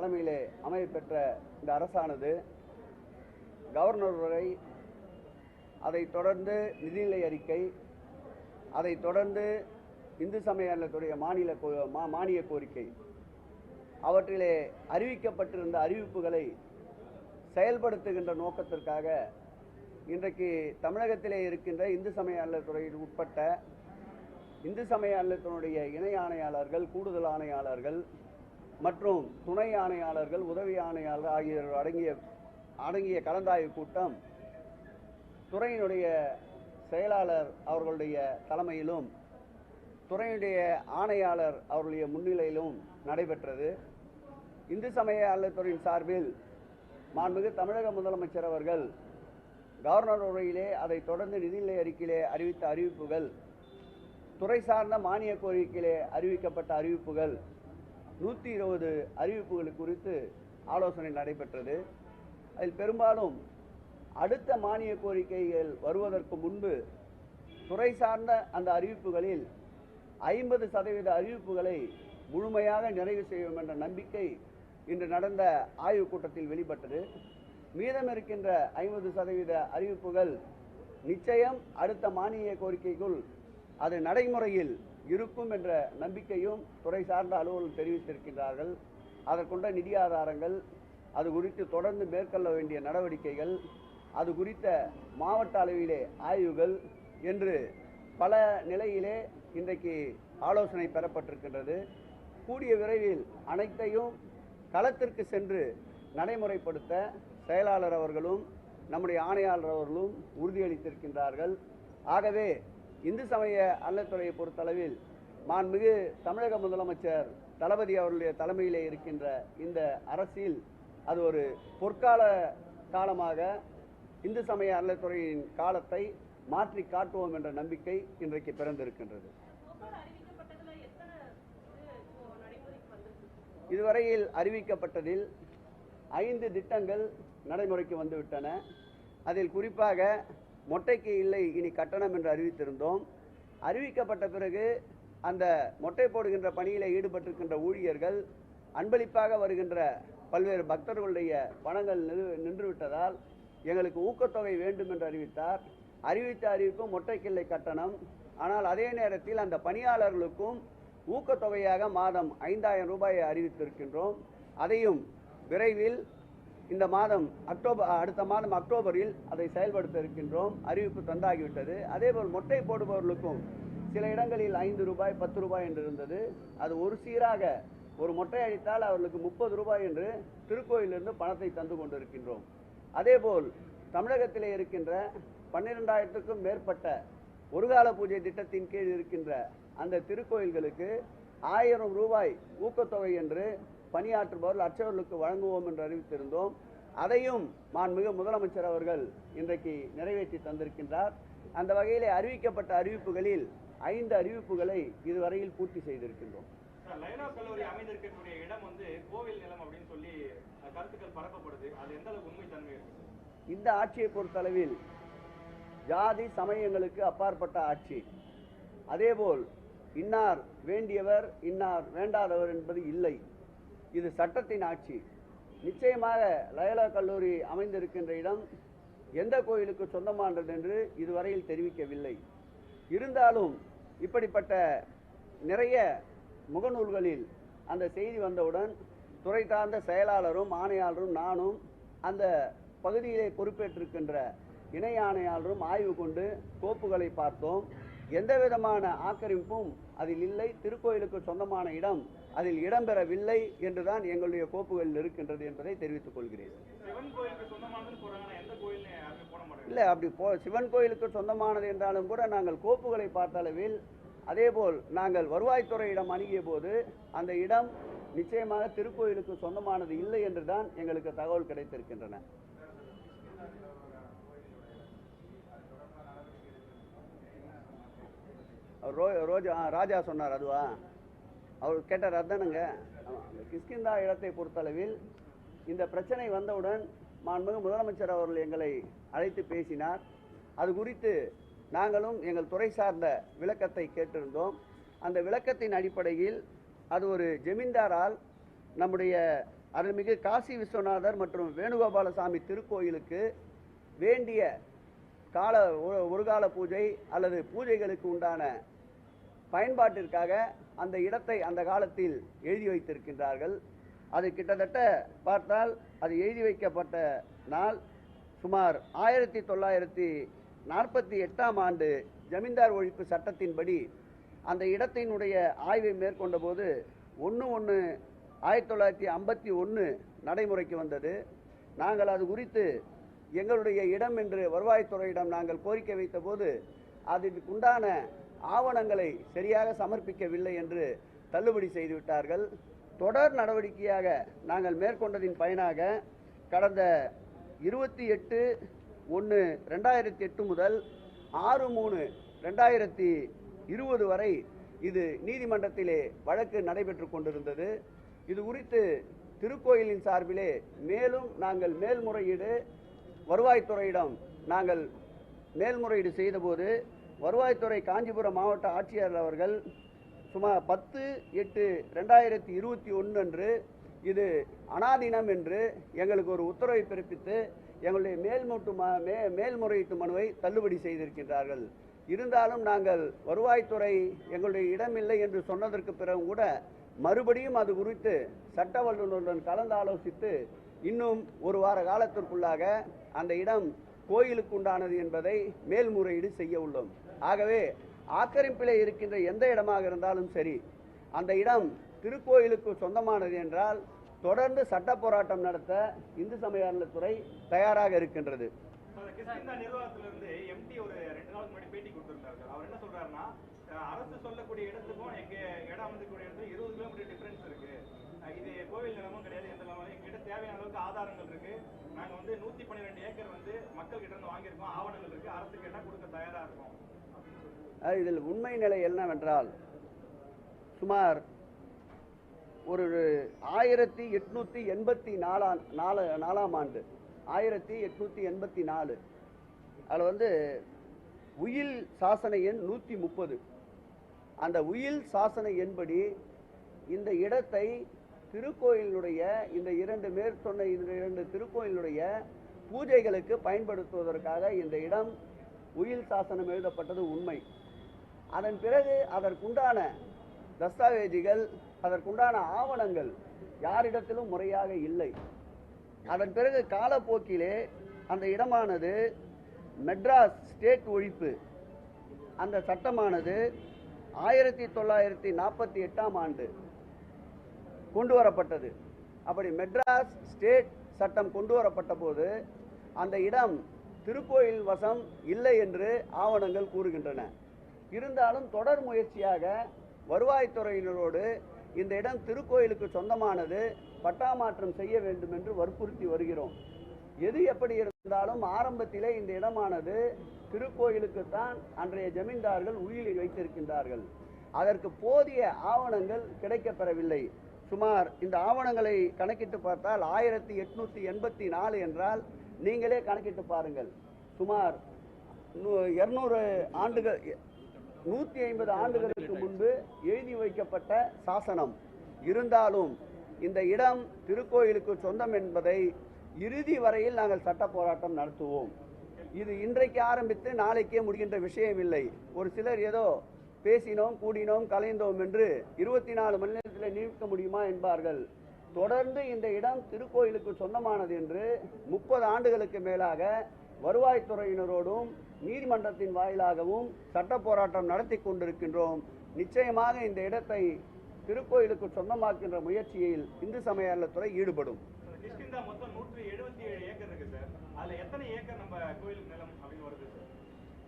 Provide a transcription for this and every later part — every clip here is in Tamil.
தலைமையிலே அமையப்பெற்ற இந்த அரசானது கவர்னர் உரை அதைத் தொடர்ந்து நிதிநிலை அறிக்கை அதைத் தொடர்ந்து இந்து சமய அறநிலையத்துடைய மாநில கோ- மா- மானிய கோரிக்கை அவற்றிலே அறிவிக்கப்பட்டிருந்த அறிவிப்புகளை செயல்படுத்துகின்ற நோக்கத்திற்காக இன்றைக்கு தமிழகத்திலே இருக்கின்ற இந்து சமய அறநிலையத்துறையில் உட்பட்ட இந்து சமய அறநிலையத்தினுடைய இணை ஆணையாளர்கள் கூடுதல் ஆணையாளர்கள் மற்றும் துணை ஆணையாளர்கள் உதவி ஆணையாளர் ஆகியோர் அடங்கிய அடங்கிய கலந்தாய்வு கூட்டம் துறையினுடைய செயலாளர் அவர்களுடைய தலைமையிலும் துறையினுடைய ஆணையாளர் அவர்களுடைய முன்னிலையிலும் நடைபெற்றது. இந்து சமய அறநிலையத்துறையின் சார்பில் மாண்புமிகு தமிழக முதலமைச்சர் அவர்கள் கவர்னர் உரையிலே அதை தொடர்ந்து நிதிநிலை அறிக்கையிலே அறிவித்த அறிவிப்புகள் துறை சார்ந்த மானிய கோரிக்கையிலே அறிவிக்கப்பட்ட அறிவிப்புகள் நூற்றி இருபது அறிவிப்புகள் குறித்து ஆலோசனை நடைபெற்றது. அதில் பெரும்பாலும் அடுத்த மானிய கோரிக்கைகள் வருவதற்கு முன்பு துறை சார்ந்த அந்த அறிவிப்புகளில் ஐம்பது சதவீத அறிவிப்புகளை முழுமையாக நிறைவு செய்வோம் என்ற நம்பிக்கை இன்று நடந்த ஆய்வுக் கூட்டத்தில் வெளிப்பட்டது. மீதம் இருக்கின்ற ஐம்பது சதவீத அறிவிப்புகள் நிச்சயம் அடுத்த மானிய கோரிக்கைக்குள் அது நடைமுறையில் இருக்கும் என்ற நம்பிக்கையும் துறை சார்ந்த அலுவலர்கள் தெரிவித்திருக்கின்றார்கள். அதற்குண்ட நிதி ஆதாரங்கள் அது குறித்து தொடர்ந்து மேற்கொள்ள வேண்டிய நடவடிக்கைகள் அது குறித்த மாவட்ட அளவிலே ஆய்வுகள் என்று பல நிலையிலே இன்றைக்கு ஆலோசனை பெறப்பட்டிருக்கின்றது. கூடிய விரைவில் அனைத்தையும் களத்திற்கு சென்று நடைமுறைப்படுத்த செயலாளர் அவர்களும் நம்முடைய ஆணையாளர் அவர்களும் உறுதியளித்திருக்கின்றார்கள். ஆகவே இந்து சமய அறநிலைத்துறையை பொறுத்தளவில் மாண்புமிகு தமிழக முதலமைச்சர் தளபதி அவர்களுடைய தலைமையிலே இருக்கின்ற இந்த அரசில் அது ஒரு பொற்கால காலமாக இந்து சமய அறநிலைத்துறையின் காலத்தை மாற்றி காட்டுவோம் என்ற நம்பிக்கை இன்றைக்கு பிறந்திருக்கின்றது. இதுவரையில் அறிவிக்கப்பட்டதில் ஐந்து திட்டங்கள் நடைமுறைக்கு வந்துவிட்டன. அதில் குறிப்பாக மொட்டைக்கு இல்லை இனி கட்டணம் என்று அறிவித்திருந்தோம். அறிவிக்கப்பட்ட பிறகு அந்த மொட்டை போடுகின்ற பணியில் ஈடுபட்டிருக்கின்ற ஊழியர்கள் அன்பளிப்பாக வருகின்ற பல்வேறு பக்தர்களுடைய பணங்கள் நின்றுவிட்டதால் எங்களுக்கு ஊக்கத்தொகை வேண்டும் என்று அறிவித்தார். அறிவித்த அறிவிப்பு மொட்டைக்கிள்ளை கட்டணம். ஆனால் அதே நேரத்தில் அந்த பணியாளர்களுக்கும் ஊக்கத்தொகையாக மாதம் ஐந்தாயிரம் ரூபாயை அறிவித்திருக்கின்றோம். அதையும் விரைவில் இந்த மாதம் அக்டோபர் அடுத்த மாதம் அக்டோபரில் அதை செயல்படுத்த இருக்கின்றோம். அறிவிப்பு தந்தாகிவிட்டது. அதேபோல் மொட்டை போடுபவர்களுக்கும் சில இடங்களில் ஐந்து ரூபாய் பத்து ரூபாய் என்று இருந்தது. அது ஒரு சீராக ஒரு மொட்டை அடித்தால் அவர்களுக்கு முப்பது ரூபாய் என்று திருக்கோயிலிருந்து பணத்தை தந்து கொண்டிருக்கின்றோம். அதேபோல் தமிழகத்திலே இருக்கின்ற பன்னிரெண்டாயிரத்துக்கும் மேற்பட்ட ஒருகால பூஜை திட்டத்தின் கீழ் இருக்கின்ற அந்த திருக்கோயில்களுக்கு ஆயிரம் ரூபாய் ஊக்கத்தொகை என்று பணியாற்றுபவர்கள் அச்சவர்களுக்கு வழங்குவோம் என்று அறிவித்திருந்தோம். அதையும் மாண்புமிகு முதலமைச்சர் அவர்கள் இன்றைக்கு நிறைவேற்றி தந்திருக்கின்றார். அந்த வகையிலே அறிவிக்கப்பட்ட அறிவிப்புகளில் ஐந்து அறிவிப்புகளை இதுவரையில் பூர்த்தி செய்திருக்கின்றோம். சார் லைலா கல்லூரி அமைந்திருக்கக்கூடிய இடம் வந்து கோவில் நிலம் அப்படின்னு சொல்லி அஹ், கருத்துக்கள் பரப்பப்படுது. அது எந்த அளவுக்கு உண்மைத்தன்மை இருக்கு இந்த ஆட்சியை பொறுத்தளவில் ஜாதி சமயங்களுக்கு அப்பாற்பட்ட ஆட்சி. அதேபோல் இன்னார் வேண்டியவர் இன்னார் வேண்டாதவர் என்பது இல்லை. இது சட்டத்தின் ஆட்சி. நிச்சயமாக லயலா கல்லூரி அமைந்திருக்கின்ற இடம் எந்த கோயிலுக்கு சொந்தமானது என்று இதுவரையில் தெரிவிக்கவில்லை. இருந்தாலும் இப்படிப்பட்ட நிறைய முகநூல்களில் அந்த செய்தி வந்தவுடன் துறை சார்ந்த செயலாளரும் ஆணையாளரும் நானும் அந்த பகுதியிலே பொறுப்பேற்றிருக்கின்ற இணை ஆணையாளரும் ஆய்வு கொண்டு கோப்புகளை பார்த்தோம். எந்த விதமான ஆக்கிரமிப்பும் அதில் இல்லை. திருக்கோயிலுக்கு சொந்தமான இடம் அதில் இடம்பெறவில்லை என்றுதான் எங்களுடைய கோப்புகளில் இருக்கின்றது என்பதை தெரிவித்துக் கொள்கிறேன். இல்லை அப்படி போ சிவன் கோயிலுக்கு சொந்தமானது என்றாலும் கூட நாங்கள் கோப்புகளை பார்த்த அளவில் அதேபோல் நாங்கள் வருவாய்த்துறையிடம் அணுகிய போது அந்த இடம் நிச்சயமாக திருக்கோயிலுக்கு சொந்தமானது இல்லை என்று தான் எங்களுக்கு தகவல் கிடைத்திருக்கின்றன. ரோ ரோஜா ராஜா சொன்னார் அதுவா? அவர் கேட்டார் அதானுங்க கிஷ்கிந்தா இடத்தை பொறுத்தளவில் இந்த பிரச்சனை வந்தவுடன் மாண்புமிகு முதலமைச்சர் அவர்கள் எங்களை அழைத்து பேசினார். அது குறித்து நாங்களும் எங்கள் துறை சார்ந்த விளக்கத்தை கேட்டிருந்தோம். அந்த விளக்கத்தின் அடிப்படையில் அது ஒரு ஜமீன்தாரால் நம்முடைய அருள்மிகு காசி விஸ்வநாதர் மற்றும் வேணுகோபாலசாமி திருக்கோயிலுக்கு வேண்டிய கால ஒரு கால பூஜை அல்லது பூஜைகளுக்கு உண்டான பயன்பாட்டிற்காக அந்த இடத்தை அந்த காலத்தில் எழுதி வைத்திருக்கின்றார்கள். அது கிட்டத்தட்ட பார்த்தால் அது எழுதி வைக்கப்பட்ட நாள் சுமார் ஆயிரத்தி தொள்ளாயிரத்தி நாற்பத்தி எட்டாம் ஆண்டு ஜமீன்தார் ஒழிப்பு சட்டத்தின்படி அந்த இடத்தினுடைய ஆய்வை மேற்கொண்ட போது ஒன்று ஒன்று ஆயிரத்தி தொள்ளாயிரத்தி ஐம்பத்தி ஒன்று நடைமுறைக்கு வந்தது. நாங்கள் அது குறித்து எங்களுடைய இடம் என்று வருவாய்த்துறையிடம் நாங்கள் கோரிக்கை வைத்தபோது அதற்குண்டான ஆவணங்களை சரியாக சமர்ப்பிக்கவில்லை என்று தள்ளுபடி செய்துவிட்டார்கள். தொடர் நடவடிக்கையாக நாங்கள் மேற்கொண்டதின் பயனாக கடந்த இருபத்தி எட்டு ஒன்று ரெண்டாயிரத்தி எட்டு முதல் ஆறு மூணு ரெண்டாயிரத்தி இருபது வரை இது நீதிமன்றத்திலே வழக்கு நடைபெற்று கொண்டிருந்தது. இது குறித்து திருக்கோயிலின் சார்பிலே மேலும் நாங்கள் மேல்முறையீடு வருவாய்த்துறையிடம் நாங்கள் மேல்முறையீடு செய்தபோது வருவாய்த்துறை காஞ்சிபுரம் மாவட்ட ஆட்சியர் அவர்கள் சுமார் பத்து எட்டு ரெண்டாயிரத்தி இருபத்தி ஒன்று அன்று இது அனாதீனம் என்று எங்களுக்கு ஒரு உத்தரவை பிறப்பித்து எங்களுடைய மேல்மூட்டு ம மே மேல்முறையீட்டு மனுவை தள்ளுபடி செய்திருக்கின்றார்கள். இருந்தாலும் நாங்கள் வருவாய்த்துறை எங்களுடைய இடமில்லை என்று சொன்னதற்கு பிறகு கூட மறுபடியும் அது குறித்து சட்ட வல்லுநருடன் கலந்து ஆலோசித்து இன்னும் ஒரு வார காலத்திற்குள்ளாக அந்த இடம் கோயிலுக்கு உண்டானது என்பதை மேல்முறையீடு செய்ய உள்ளோம். ஆகவே ஆக்கிரமிப்பிலே இருக்கின்ற எந்த இடமாக இருந்தாலும் சரி அந்த இடம் திருக்கோயிலுக்கு சொந்தமானது என்றால் தொடர்ந்து சட்ட போராட்டம் நடத்த இந்து சமய அறநிலைத்துறை தயாராக இருக்கின்றது. அந்த கிறிஸ்டின்தா நிர்வாகத்திலிருந்து எம்டி ஒரு ரெண்டு நாளுக்கு முன்னாடி பேட்டி கொடுத்திருந்தாரு அவர் என்ன சொல்றாருன்னா அரசு சொல்லக்கூடிய இடத்துக்கும் எங்க இடம் அமைந்துக்கூடிய இடத்துக்கும் இருபது கிலோமீட்டர் டிஃபரன்ஸ் இருக்கு. இது கோவில் நிலமும் கிடையாது எந்த நிலமும். எங்ககிட்ட தேவையான அளவுக்கு ஆதாரங்கள் இருக்கு. நாங்க வந்து நூத்தி பன்னிரெண்டு ஏக்கர் வந்து மக்கள் கிட்ட இருந்து வாங்கியிருக்கோம். ஆவணங்கள் இருக்கு. அரசு கேட்டா கொடுக்க தயாரா இருக்கோம்? இதில் உண்மை நிலை என்னவென்றால் சுமார் ஒரு ஆயிரத்தி எட்நூற்றி எண்பத்தி நாலாம் நாலு நாலாம் ஆண்டு ஆயிரத்தி எட்நூற்றி எண்பத்தி நாலு. அதில் வந்து உயில் சாசன எண் நூற்றி முப்பது. அந்த உயில் சாசன எண்படி இந்த இடத்தை திருக்கோயிலுடைய இந்த இரண்டு மேற்சொன்ன இந்த இரண்டு திருக்கோயிலுடைய பூஜைகளுக்கு பயன்படுத்துவதற்காக இந்த இடம் உயில் சாசனம் எழுதப்பட்டது உண்மை. அதன் பிறகு அதற்குண்டான தஸ்தாவேஜிகள் அதற்குண்டான ஆவணங்கள் யாரிடத்திலும் முறையாக இல்லை. அதன் பிறகு காலப்போக்கிலே அந்த இடமானது மெட்ராஸ் ஸ்டேட் ஒழிப்பு. அந்த சட்டமானது ஆயிரத்தி தொள்ளாயிரத்தி நாற்பத்தி எட்டாம் ஆண்டு கொண்டு வரப்பட்டது அப்படி மெட்ராஸ் ஸ்டேட் சட்டம் கொண்டு வரப்பட்ட போது அந்த இடம் திருக்கோயில் வசம் இல்லை என்று ஆவணங்கள் கூறுகின்றன. இருந்தாலும் தொடர் முயற்சியாக வருவாய்த்துறையினரோடு இந்த இடம் திருக்கோயிலுக்கு சொந்தமானது பட்டா மாற்றம் செய்ய வேண்டும் என்று வற்புறுத்தி வருகிறோம். எது எப்படி இருந்தாலும் ஆரம்பத்திலே இந்த இடமானது திருக்கோயிலுக்குத்தான் அன்றைய ஜமீன்தார்கள் உயிரில் வைத்திருக்கின்றார்கள். அதற்கு போதிய ஆவணங்கள் கிடைக்கப்பெறவில்லை. சுமார் இந்த ஆவணங்களை கணக்கிட்டு பார்த்தால் ஆயிரத்தி எட்நூற்றி எண்பத்தி நாலு என்றால் நீங்களே கணக்கிட்டு பாருங்கள். சுமார் இரநூறு ஆண்டுகள் நூற்றி ஐம்பது ஆண்டுகளுக்கு முன்பு எழுதி வைக்கப்பட்ட சாசனம். இருந்தாலும் இந்த இடம் திருக்கோயிலுக்கு சொந்தம் என்பதை இறுதி வரையில் நாங்கள் சட்ட போராட்டம் நடத்துவோம். இது இன்றைக்கு ஆரம்பித்து நாளைக்கே முடிகின்ற விஷயம் இல்லை. ஒரு சிலர் ஏதோ பேசினோம் கூடினோம் கலைந்தோம் என்று இருபத்தி நாலு மணி நேரத்தில் நீக்க முடியுமா என்பார்கள். தொடர்ந்து இந்த இடம் திருக்கோயிலுக்கு சொந்தமானது என்று முப்பது ஆண்டுகளுக்கு மேலாக வருவாய்த்துறையினரோடும் நீதிமன்றத்தின் வாயிலாகவும் சட்ட போராட்டம் நடத்தி கொண்டிருக்கின்றோம். நிச்சயமாக இந்த இடத்தை திருக்கோயிலுக்கு சொந்தமாக்கின்ற முயற்சியில் இந்து சமய அறநிலையத்துறை ஈடுபடும். எழுபத்தி ஏழு ஏக்கர்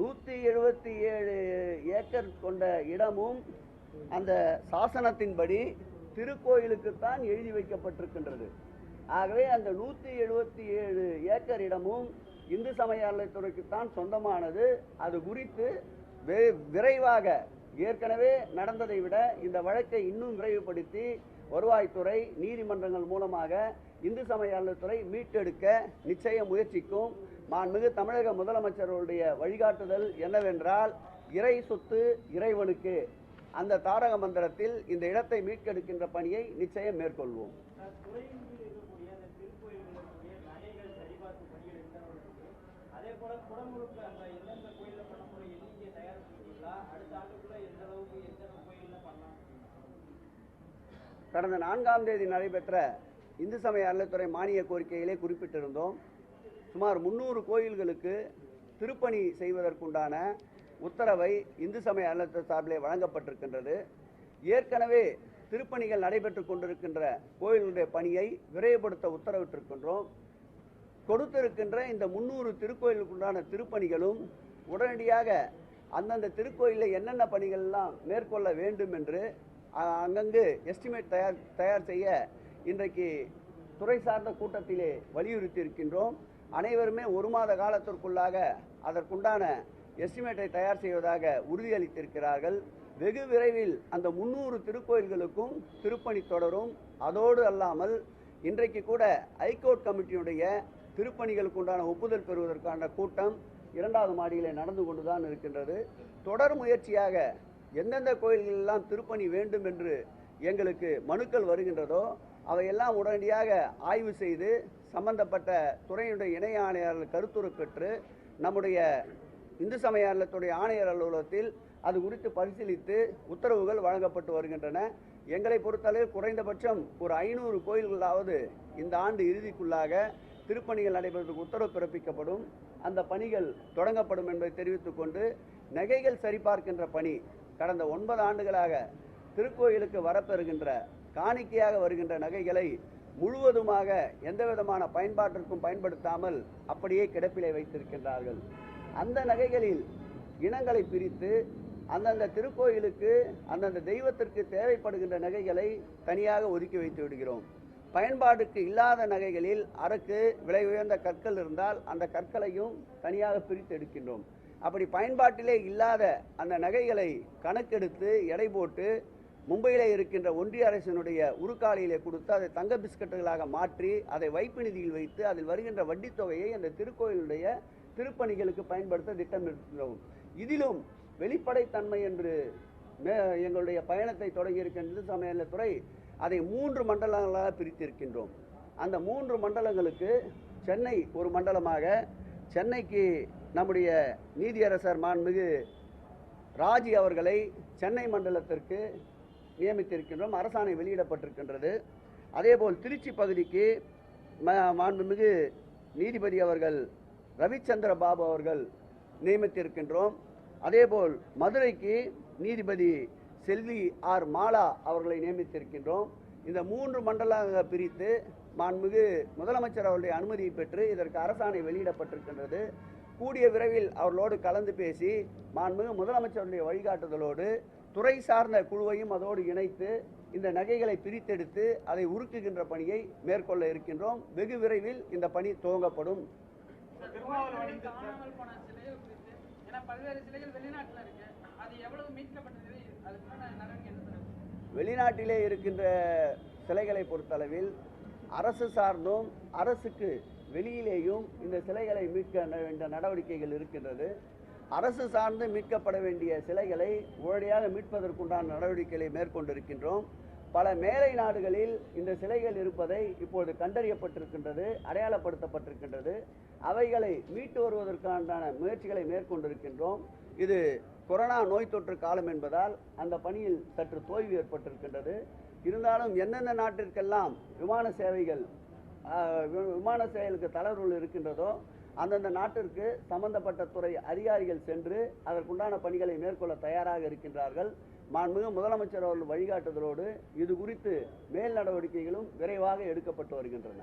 நூற்றி எழுபத்தி ஏழு ஏக்கர் கொண்ட இடமும் அந்த சாசனத்தின்படி திருக்கோயிலுக்குத்தான் எழுதி வைக்கப்பட்டிருக்கின்றது. ஆகவே அந்த நூற்றி எழுபத்தி ஏழு ஏக்கர் இடமும் இந்து சமய அறநிலையத்துறைக்குத்தான் சொந்தமானது. அது குறித்து விரைவாக ஏற்கனவே நடந்ததை விட இந்த வழக்கை இன்னும் விரைவுபடுத்தி வருவாய்த்துறை நீதிமன்றங்கள் மூலமாக இந்து சமய அறநிலையத்துறை மீட்டெடுக்க நிச்சயம் முயற்சிக்கும். மாண்புமிகு தமிழக முதலமைச்சருடைய வழிகாட்டுதல் என்னவென்றால் இறை சொத்து இறைவனுக்கு அந்த தாரக மந்திரத்தில் இந்த இடத்தை மீட்டெடுக்கின்ற பணியை நிச்சயம் மேற்கொள்வோம் துறையின் தயாரிப்பு பணிகள் எந்த அளவுக்கு இருக்கு அதே போல குடமுழுக்கு அந்த எந்தெந்த கோயிலில் பண்ண போற எண்ணிக்கையை தயார் பண்ணிட்டீங்களா? அடுத்த ஆண்டுக்குள்ள எந்த அளவுக்கு எந்தெந்த கோயிலில் பண்ணலாம் கடந்த நான்காம் தேதி நடைபெற்ற இந்து சமய அறநிலைத்துறை மானிய கோரிக்கையிலே குறிப்பிட்டிருந்தோம் சுமார் முந்நூறு கோயில்களுக்கு திருப்பணி செய்வதற்குண்டான உத்தரவை இந்து சமய அறநிலையத்துறை சார்பிலே வழங்கப்பட்டிருக்கின்றது. ஏற்கனவே திருப்பணிகள் நடைபெற்று கொண்டிருக்கின்ற கோயில்களுடைய பணியை விரைவுபடுத்த உத்தரவிட்டிருக்கின்றோம். கொடுத்திருக்கின்ற இந்த முந்நூறு திருக்கோயிலுக்குண்டான திருப்பணிகளும் உடனடியாக அந்தந்த திருக்கோயிலில் என்னென்ன பணிகள்லாம் மேற்கொள்ள வேண்டும் என்று அங்கங்கு எஸ்டிமேட் தயார் தயார் செய்ய இன்றைக்கு துறை சார்ந்த கூட்டத்திலே வலியுறுத்தி இருக்கின்றோம் அனைவருமே ஒரு மாத காலத்திற்குள்ளாக அதற்குண்டான எஸ்டிமேட்டை தயார் செய்வதாக உறுதியளித்திருக்கிறார்கள். வெகு விரைவில் அந்த முன்னூறு திருக்கோயில்களுக்கும் திருப்பணி தொடரும். அதோடு அல்லாமல் இன்றைக்கு கூட ஐகோர்ட் கமிட்டியுடைய திருப்பணிகளுக்கு உண்டான ஒப்புதல் பெறுவதற்கான கூட்டம் இரண்டாவது மாடியிலே நடந்து கொண்டுதான் இருக்கின்றது. தொடர் முயற்சியாக எந்தெந்த கோயில்களெல்லாம் திருப்பணி வேண்டும் என்று எங்களுக்கு மனுக்கள் வருகின்றதோ அவையெல்லாம் உடனடியாக ஆய்வு செய்து சம்பந்தப்பட்ட துறையினுடைய இணை ஆணையாளர் கருத்துரு பெற்று நம்முடைய இந்து சமய அறநிலையத்துடைய ஆணையர் அலுவலகத்தில் அது குறித்து பரிசீலித்து உத்தரவுகள் வழங்கப்பட்டு வருகின்றன. எங்களை பொறுத்தளவு குறைந்தபட்சம் ஒரு ஐநூறு கோயில்களாவது இந்த ஆண்டு இறுதிக்குள்ளாக திருப்பணிகள் நடைபெறுவதற்கு உத்தரவு பிறப்பிக்கப்படும். அந்த பணிகள் தொடங்கப்படும் என்பதை தெரிவித்துக் கொண்டு நகைகள் சரிபார்க்கின்ற பணி கடந்த ஒன்பது ஆண்டுகளாக திருக்கோயிலுக்கு வரப்பெறுகின்ற காணிக்கையாக வருகின்ற நகைகளை முழுவதுமாக எந்த விதமான பயன்பாட்டிற்கும் பயன்படுத்தாமல் அப்படியே கிடப்பிலே வைத்திருக்கின்றார்கள். அந்த நகைகளில் இனங்களை பிரித்து அந்தந்த திருக்கோயிலுக்கு அந்தந்த தெய்வத்திற்கு தேவைப்படுகின்ற நகைகளை தனியாக ஒதுக்கி வைத்து விடுகிறோம். பயன்பாடுக்கு இல்லாத நகைகளில் அரக்கு விலை உயர்ந்த கற்கள் இருந்தால் அந்த கற்களையும் தனியாக பிரித்து எடுக்கின்றோம். அப்படி பயன்பாட்டிலே இல்லாத அந்த நகைகளை கணக்கெடுத்து எடை போட்டு மும்பையில் இருக்கின்ற ஒன்றிய அரசினுடைய உருக்காலையிலே கொடுத்து அதை தங்க பிஸ்கட்டுகளாக மாற்றி அதை வைப்பு நிதியில் வைத்து அதில் வருகின்ற வட்டித்தொகையை அந்த திருக்கோயிலுடைய திருப்பணிகளுக்கு பயன்படுத்த திட்டமிட்டுள்ளோம் இதிலும் வெளிப்படைத்தன்மை என்று மே- எங்களுடைய பயணத்தை தொடங்கியிருக்கின்ற இந்து சமயத்துறை அதை மூன்று மண்டலங்களாக பிரித்திருக்கின்றோம். அந்த மூன்று மண்டலங்களுக்கு சென்னை ஒரு மண்டலமாக சென்னைக்கு நம்முடைய நீதியரசர் மாண்புமிகு ராஜி அவர்களை சென்னை மண்டலத்திற்கு நியமித்திருக்கின்றோம். அரசாணை வெளியிடப்பட்டிருக்கின்றது. அதேபோல் திருச்சி பகுதிக்கு மாண்புமிகு நீதிபதி அவர்கள் ரவிச்சந்திர பாபு அவர்கள் நியமித்திருக்கின்றோம். அதேபோல் மதுரைக்கு நீதிபதி செல்வி ஆர் மாலா அவர்களை நியமித்திருக்கின்றோம். இந்த மூன்று மண்டலமாக பிரித்து மாண்புமிகு முதலமைச்சர் அவருடைய அனுமதியை பெற்று இதற்கு அரசாணை வெளியிடப்பட்டிருக்கின்றது. கூடிய விரைவில் அவர்களோடு கலந்து பேசி மாண்புமிகு முதலமைச்சருடைய வழிகாட்டுதலோடு துறை சார்ந்த குழுவையும் அதோடு இணைத்து இந்த நகைகளை பிரித்தெடுத்து அதை உருக்குகின்ற பணியை மேற்கொள்ள இருக்கின்றோம். வெகு விரைவில் இந்த பணி துவங்கப்படும். பல்வேறு சிலைகள் வெளிநாட்டில் இருக்கு. அது எவ்வளவு மீட்கப்பட்டது? வெளிநாட்டிலே இருக்கின்ற சிலைகளை பொறுத்தளவில் அரசு சார்ந்தும் அரசுக்கு வெளியிலேயும் இந்த சிலைகளை மீட்க வேண்டிய நடவடிக்கைகள் இருக்கின்றது. அரசு சார்ந்து மீட்கப்பட வேண்டிய சிலைகளை உடனடியாக மீட்பதற்குண்டான நடவடிக்கைகளை மேற்கொண்டிருக்கின்றோம். பல மேலை நாடுகளில் இந்த சிலைகள் இருப்பதை இப்பொழுது கண்டறியப்பட்டிருக்கின்றது அடையாளப்படுத்தப்பட்டிருக்கின்றது. அவைகளை மீட்டு வருவதற்கான முயற்சிகளை மேற்கொண்டிருக்கின்றோம். இது கொரோனா நோய் தொற்று காலம் என்பதால் அந்த பணியில் சற்று தோய்வு ஏற்பட்டிருக்கின்றது. இருந்தாலும் எந்தெந்த நாட்டிற்கெல்லாம் விமான சேவைகள் விமான சேவைகளுக்கு தளர்வுகள் இருக்கின்றதோ அந்தந்த நாட்டிற்கு சம்பந்தப்பட்ட துறை அதிகாரிகள் சென்று அதற்குண்டான பணிகளை மேற்கொள்ள தயாராக இருக்கின்றார்கள். மாண்புமிகு முதலமைச்சர் அவர்கள் வழிகாட்டுதலோடு இது குறித்து மேல் நடவடிக்கைகளும் விரைவாக எடுக்கப்பட்டு வருகின்றன.